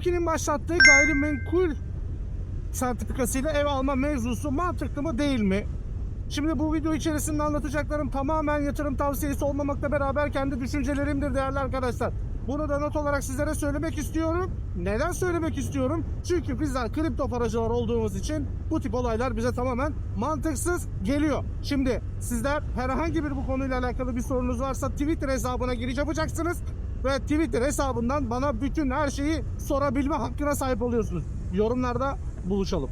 Ülkenin başlattığı gayrimenkul sertifikasıyla ev alma mevzusu mantıklı mı değil mi? Şimdi bu video içerisinde anlatacaklarım tamamen yatırım tavsiyesi olmamakla beraber kendi düşüncelerimdir değerli arkadaşlar. Bunu da not olarak sizlere söylemek istiyorum. Neden söylemek istiyorum? Çünkü bizler kripto paracılar olduğumuz için bu tip olaylar bize tamamen mantıksız geliyor. Şimdi sizler herhangi bir bu konuyla alakalı bir sorunuz varsa Twitter hesabına giriş yapacaksınız ve Twitter hesabından bana bütün her şeyi sorabilme hakkına sahip oluyorsunuz. Yorumlarda buluşalım.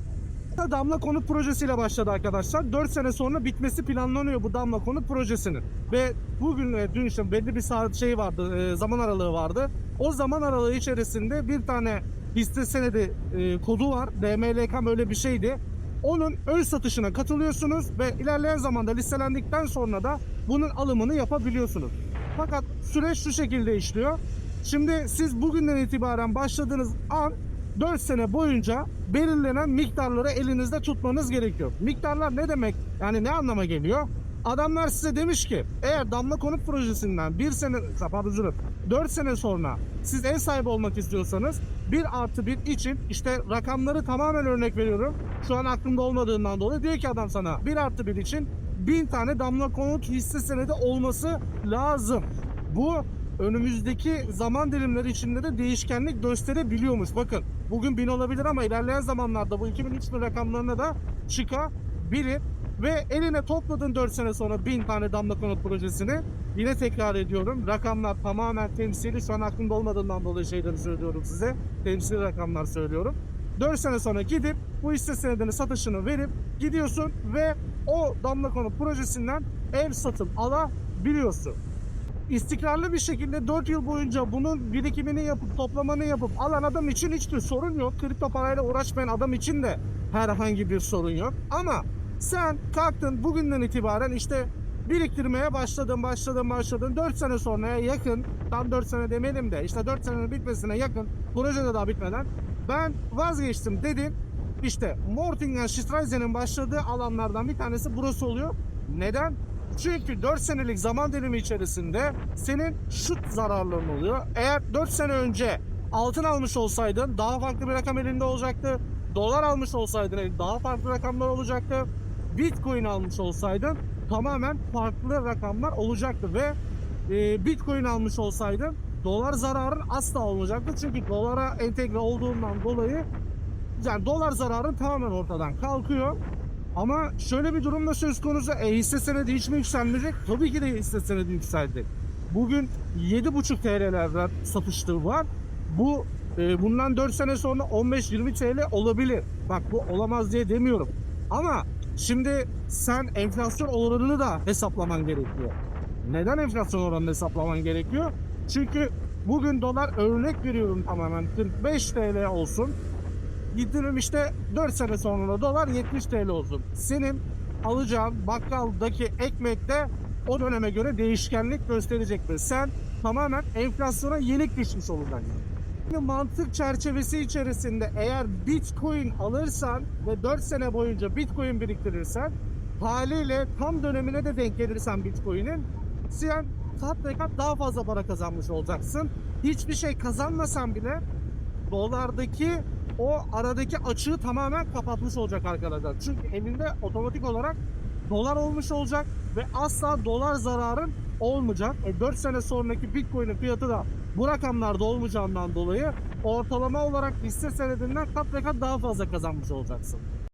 Damla Konut projesiyle başladı arkadaşlar. 4 sene sonra bitmesi planlanıyor bu Damla Konut projesinin. Ve bugün ve dün işte belli bir saat şey vardı, e, zaman aralığı vardı. O zaman aralığı içerisinde bir tane hisse senedi e, kodu var. DMLK öyle bir şeydi. Onun ön satışına katılıyorsunuz ve ilerleyen zamanda listelendikten sonra da bunun alımını yapabiliyorsunuz. Fakat süreç şu şekilde işliyor. Şimdi siz bugünden itibaren başladığınız an 4 sene boyunca belirlenen miktarları elinizde tutmanız gerekiyor. Miktarlar ne demek? Yani ne anlama geliyor? Adamlar size demiş ki eğer damla konut projesinden bir sene pardon özür dilerim, 4 sene sonra siz ev sahibi olmak istiyorsanız 1 artı 1 için işte rakamları tamamen örnek veriyorum. Şu an aklımda olmadığından dolayı diyor ki adam sana 1 artı 1 için 1000 tane damla konut hisse senedi olması lazım. Bu önümüzdeki zaman dilimleri içinde de değişkenlik gösterebiliyormuş. Bakın bugün 1000 olabilir ama ilerleyen zamanlarda bu 2000-3000 rakamlarına da çıkabilir. Ve eline topladın 4 sene sonra 1000 tane damla konut projesini. Yine tekrar ediyorum. Rakamlar tamamen temsili. Şu an aklımda olmadığından dolayı şeyleri söylüyorum size. Temsili rakamlar söylüyorum. 4 sene sonra gidip bu hisse senedini satışını verip gidiyorsun ve o damla konut projesinden ev satın alabiliyorsun istikrarlı bir şekilde 4 yıl boyunca bunun birikimini yapıp toplamanı yapıp alan adam için hiçbir sorun yok. Kripto parayla uğraşmayan adam için de herhangi bir sorun yok. Ama sen kalktın bugünden itibaren işte biriktirmeye başladın, başladın, başladın. 4 sene sonraya yakın, tam 4 sene demeyelim de işte 4 senenin bitmesine yakın, proje de daha bitmeden ben vazgeçtim dedin. İşte Mortingen Streisen'in başladığı alanlardan bir tanesi burası oluyor. Neden? Çünkü 4 senelik zaman dilimi içerisinde senin şut zararların oluyor. Eğer 4 sene önce altın almış olsaydın daha farklı bir rakam elinde olacaktı. Dolar almış olsaydın daha farklı rakamlar olacaktı. Bitcoin almış olsaydın tamamen farklı rakamlar olacaktı ve e, Bitcoin almış olsaydın dolar zararın asla olmayacaktı. Çünkü dolara entegre olduğundan dolayı yani dolar zararın tamamen ortadan kalkıyor. Ama şöyle bir durumda söz konusu e, hisse senedi hiç mi yükselmeyecek? Tabii ki de hisse senedi yükseldi. Bugün 7,5 TL'lerden satıştığı var. Bu e, bundan 4 sene sonra 15-20 TL olabilir. Bak bu olamaz diye demiyorum. Ama şimdi sen enflasyon oranını da hesaplaman gerekiyor. Neden enflasyon oranını hesaplaman gerekiyor? Çünkü bugün dolar örnek veriyorum tamamen 45 TL olsun. Gidelim işte 4 sene sonra dolar 70 TL olsun. Senin alacağın bakkaldaki ekmekte o döneme göre değişkenlik gösterecektir. Sen tamamen enflasyona yenik düşmüş olacaksın. Şimdi mantık çerçevesi içerisinde eğer Bitcoin alırsan ve 4 sene boyunca Bitcoin biriktirirsen haliyle tam dönemine de denk gelirsen Bitcoin'in sen kat ve kat daha fazla para kazanmış olacaksın. Hiçbir şey kazanmasan bile dolardaki o aradaki açığı tamamen kapatmış olacak arkadaşlar. Çünkü elinde otomatik olarak dolar olmuş olacak ve asla dolar zararın olmayacak. E 4 sene sonraki Bitcoin'in fiyatı da bu rakamlarda olmayacağından dolayı ortalama olarak hisse senedinden kat ve kat daha fazla kazanmış olacaksın.